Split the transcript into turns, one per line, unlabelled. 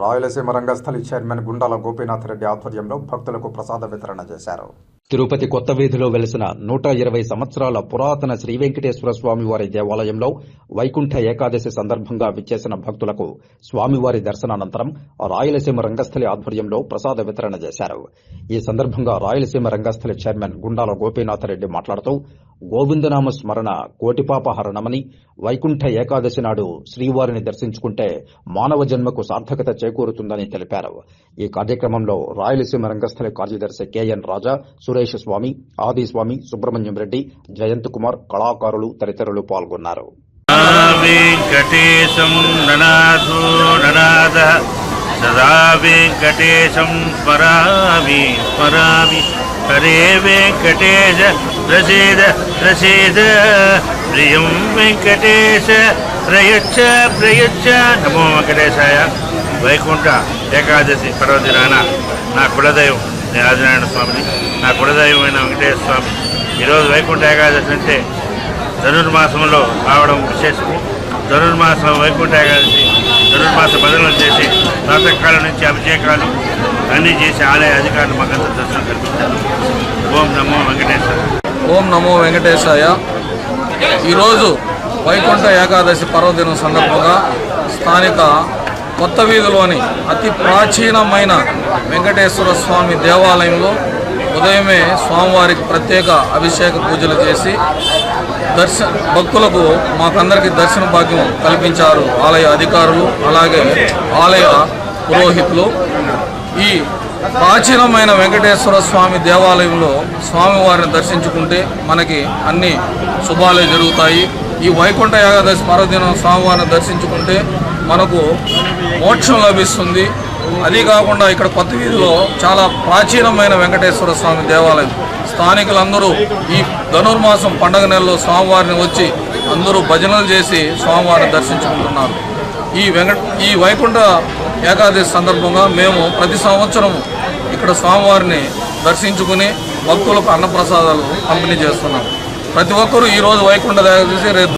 Rayalaseema Rangasthali chairman Gundala Gopinath Reddy ఆధ్వర్యంలో భక్తులకు ప్రసాద వితరణ చేశారు.
తిరుపతి కొత్త వీధిలో వెలిసిన నూట ఇరవై సంవత్సరాల పురాతన శ్రీ వెంకటేశ్వర స్వామివారి దేవాలయంలో వైకుంఠ ఏకాదశి సందర్భంగా విచ్చేసిన భక్తులకు స్వామివారి దర్శనానంతరం రాయలసీమ రంగస్థలి ఆధ్వర్యంలో ప్రసాద వితరణ చేశారు. ఈ సందర్భంగా రాయలసీమ రంగస్థలి చైర్మన్ గుండాల గోపీనాథ్ రెడ్డి మాట్లాడుతూ గోవిందనామ స్మరణ కోటిపాప హరణమని వైకుంఠ ఏకాదశి నాడు శ్రీవారిని దర్శించుకుంటే మానవ జన్మకు సార్థకత చేకూరుతుందని తెలిపారు. ఈ కార్యక్రమంలో రాయలసీమ రంగస్థలి కార్యదర్శి కెఎన్ రాజా సురేష్ స్వామి ఆదిస్వామి సుబ్రహ్మణ్యం రెడ్డి జయంత్ కుమార్ కళాకారులు తదితరులు పాల్గొన్నారు.
సదా వెంకటేశం స్మరామి స్మరామి హరే వెంకటేశ ప్రసీద ప్రసీద. ప్రియం వెంకటేశ ప్రయచ్చ ప్రయచ్చ. నమో వెంకటేశాయ. వైకుంఠ ఏకాదశి పర్వదినాన నా కులదైవం ఆదినారాయణ స్వామిని నా కులదైవమైన వెంకటేశ్వర స్వామి. ఈరోజు వైకుంఠ ఏకాదశి అంటే ధనుర్మాసంలో రావడం విశేషము. ధనుర్మాసం వైకుంఠ ఏకాదశి ధనుర్మాస భజనలు చేసి ప్రాతకాలం నుంచి అభిషేకాలు అన్నీ చేసి ఆలయ అధికారులు మాకంతా దర్శనం కల్పించారు ఓం నమో వెంకటేశ్వర
ఓం నమో వెంకటేశాయ. ఈరోజు వైకుంఠ ఏకాదశి పర్వదినం సందర్భంగా స్థానిక కొత్త వీధిలోని అతి ప్రాచీనమైన వెంకటేశ్వర స్వామి దేవాలయంలో ఉదయమే స్వామివారికి ప్రత్యేక అభిషేక పూజలు చేసి దర్శ భక్తులకు మాకందరికీ దర్శన భాగ్యం కల్పించారు ఆలయ అధికారులు అలాగే ఆలయ పురోహితులు. ఈ ప్రాచీనమైన వెంకటేశ్వర స్వామి దేవాలయంలో స్వామివారిని దర్శించుకుంటే మనకి అన్ని శుభాలే జరుగుతాయి. ఈ వైకుంఠ ఏకాదశి పర్వదినం స్వామివారిని దర్శించుకుంటే మనకు మోక్షం లభిస్తుంది. అదీ కాకుండా ఇక్కడ కొత్త వీధిలో చాలా ప్రాచీనమైన వెంకటేశ్వర స్వామి దేవాలయం. స్థానికులందరూ ఈ ధనుర్మాసం పండగ నెలలో స్వామివారిని వచ్చి అందరూ భజనలు చేసి స్వామివారిని దర్శించుకుంటున్నారు. ఈ వెంకట ఈ వైకుంఠ ఏకాదశి సందర్భంగా మేము ప్రతి సంవత్సరం ఇక్కడ స్వామివారిని దర్శించుకుని భక్తులకు అన్నప్రసాదాలు పంపిణీ చేస్తున్నాం. ప్రతి ఒక్కరూ ఈరోజు వైకుంఠ ఏకాదశి రేపు